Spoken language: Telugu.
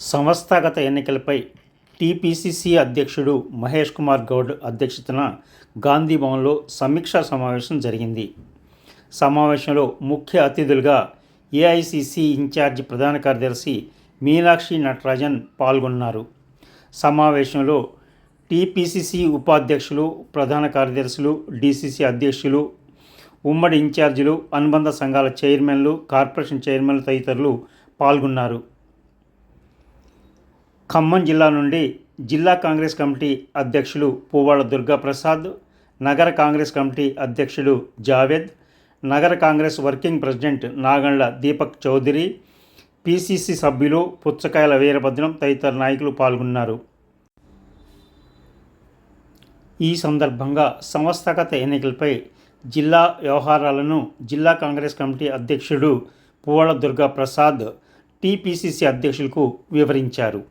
సంస్థాగత ఎన్నికలపై టీపీసీసీ అధ్యక్షుడు మహేష్ కుమార్ గౌడ్ అధ్యక్షతన గాంధీ భవన్లో సమీక్షా సమావేశం జరిగింది. సమావేశంలో ముఖ్య అతిథులుగా ఏఐసిసి ఇన్ఛార్జి ప్రధాన కార్యదర్శి మీనాక్షి నటరాజన్ పాల్గొన్నారు. సమావేశంలో టీపీసీసీ ఉపాధ్యక్షులు ప్రధాన కార్యదర్శులు డీసీసీ అధ్యక్షులు ఉమ్మడి ఇన్ఛార్జీలు అనుబంధ సంఘాల చైర్మన్లు కార్పొరేషన్ చైర్మన్లు తదితరులు పాల్గొన్నారు. ఖమ్మం జిల్లా నుండి జిల్లా కాంగ్రెస్ కమిటీ అధ్యక్షులు పువ్వాడ దుర్గాప్రసాద్ నగర కాంగ్రెస్ కమిటీ అధ్యక్షుడు జావేద్ నగర Congress working president Nagandla Deepak Chowdary PCC సభ్యులు పుచ్చకాయల వీరభద్రం తదితర నాయకులు పాల్గొన్నారు. ఈ సందర్భంగా సంస్థాగత ఎన్నికలపై జిల్లా వ్యవహారాలను జిల్లా కాంగ్రెస్ కమిటీ అధ్యక్షుడు పువ్వాడ దుర్గా ప్రసాద్ టీపీసీసీ అధ్యక్షులకు వివరించారు.